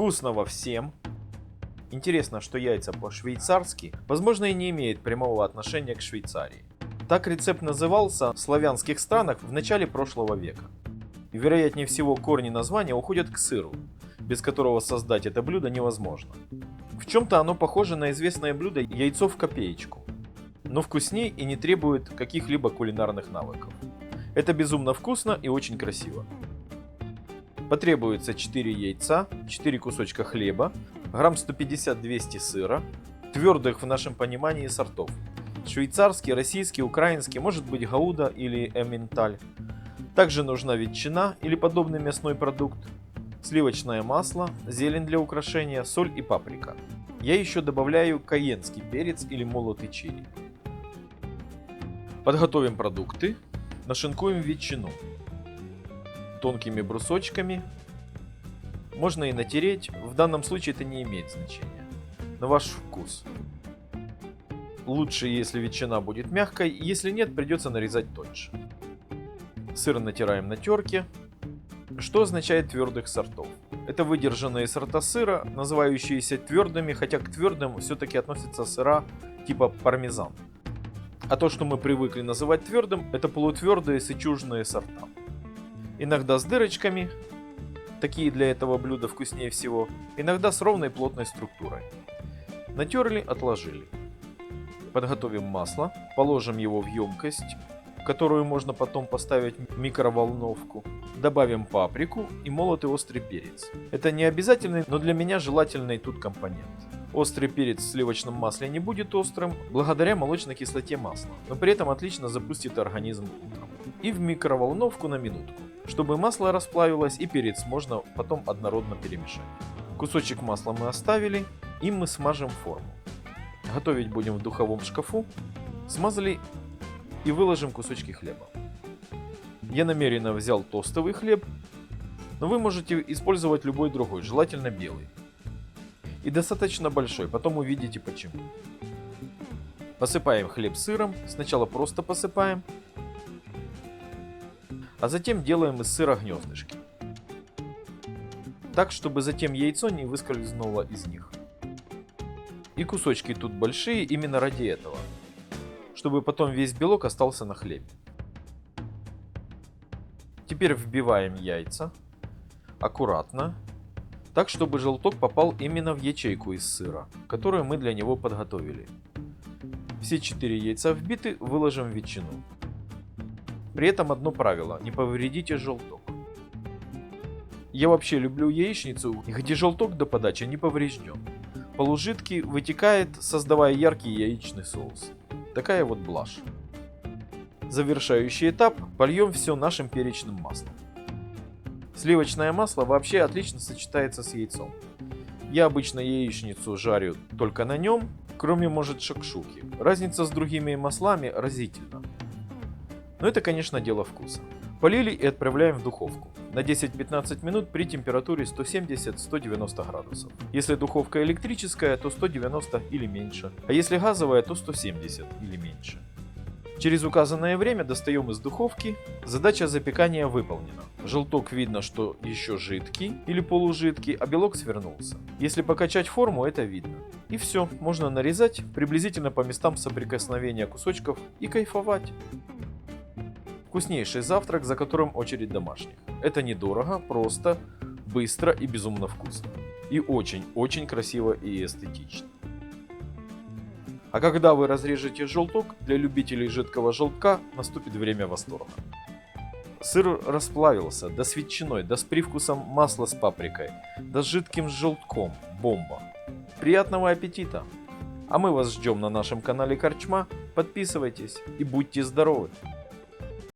Вкусного всем! Интересно, что яйца по-швейцарски, возможно, и не имеют прямого отношения к Швейцарии. Так рецепт назывался в славянских странах в начале прошлого века. И вероятнее всего корни названия уходят к сыру, без которого создать это блюдо невозможно. В чем-то оно похоже на известное блюдо яйцо в копеечку, но вкуснее и не требует каких-либо кулинарных навыков. Это безумно вкусно и очень красиво. Потребуется 4 яйца, 4 кусочка хлеба, грамм 150-200 сыра, твердых в нашем понимании сортов. Швейцарский, российский, украинский, может быть гауда или эмменталь. Также нужна ветчина или подобный мясной продукт, сливочное масло, зелень для украшения, соль и паприка. Я еще добавляю каенский перец или молотый чили. Подготовим продукты, нашинкуем ветчину тонкими брусочками. Можно и натереть, в данном случае это не имеет значения. На ваш вкус. Лучше, если ветчина будет мягкой, если нет, придется нарезать тоньше. Сыр натираем на терке. Что означает твердых сортов? Это выдержанные сорта сыра, называющиеся твердыми, хотя к твердым все-таки относятся сыра типа пармезан. А то, что мы привыкли называть твердым, это полутвердые сычужные сорта. Иногда с дырочками, такие для этого блюда вкуснее всего, иногда с ровной плотной структурой. Натерли, отложили. Подготовим масло, положим его в емкость, которую можно потом поставить в микроволновку. Добавим паприку и молотый острый перец. Это не обязательный, но для меня желательный тут компонент. Острый перец в сливочном масле не будет острым, благодаря молочной кислоте масла, но при этом отлично запустит организм утром. И в микроволновку на минутку. Чтобы масло расплавилось и перец можно потом однородно перемешать. Кусочек масла мы оставили, и мы смажем форму. Готовить будем в духовом шкафу. Смазали и выложим кусочки хлеба. Я намеренно взял тостовый хлеб, но вы можете использовать любой другой, желательно белый. И достаточно большой, потом увидите почему. Посыпаем хлеб сыром, сначала просто посыпаем, а затем делаем из сыра гнездышки. Так, чтобы затем яйцо не выскользнуло из них. И кусочки тут большие именно ради этого – чтобы потом весь белок остался на хлебе. Теперь вбиваем яйца аккуратно, так чтобы желток попал именно в ячейку из сыра, которую мы для него подготовили. Все 4 яйца вбиты, выложим ветчину. При этом одно правило, не повредите желток. Я вообще люблю яичницу, где желток до подачи не поврежден. Полужидкий вытекает, создавая яркий яичный соус. Такая вот блажь. Завершающий этап – польем все нашим перечным маслом. Сливочное масло вообще отлично сочетается с яйцом. Я обычно яичницу жарю только на нем, кроме может шакшуки. Разница с другими маслами разительна. Но это конечно дело вкуса. Полили и отправляем в духовку на 10-15 минут при температуре 170-190 градусов. Если духовка электрическая, то 190 или меньше, а если газовая, то 170 или меньше. Через указанное время достаем из духовки. Задача запекания выполнена. Желток видно, что еще жидкий или полужидкий, а белок свернулся. Если покачать форму, это видно. И все, можно нарезать приблизительно по местам соприкосновения кусочков и кайфовать. Вкуснейший завтрак, за которым очередь домашних. Это недорого, просто, быстро и безумно вкусно. И очень-очень красиво и эстетично. А когда вы разрежете желток, для любителей жидкого желтка наступит время восторга. Сыр расплавился, да с ветчиной, да с привкусом масла с паприкой, да с жидким желтком. Бомба. Приятного аппетита! А мы вас ждем на нашем канале Корчма. Подписывайтесь и будьте здоровы!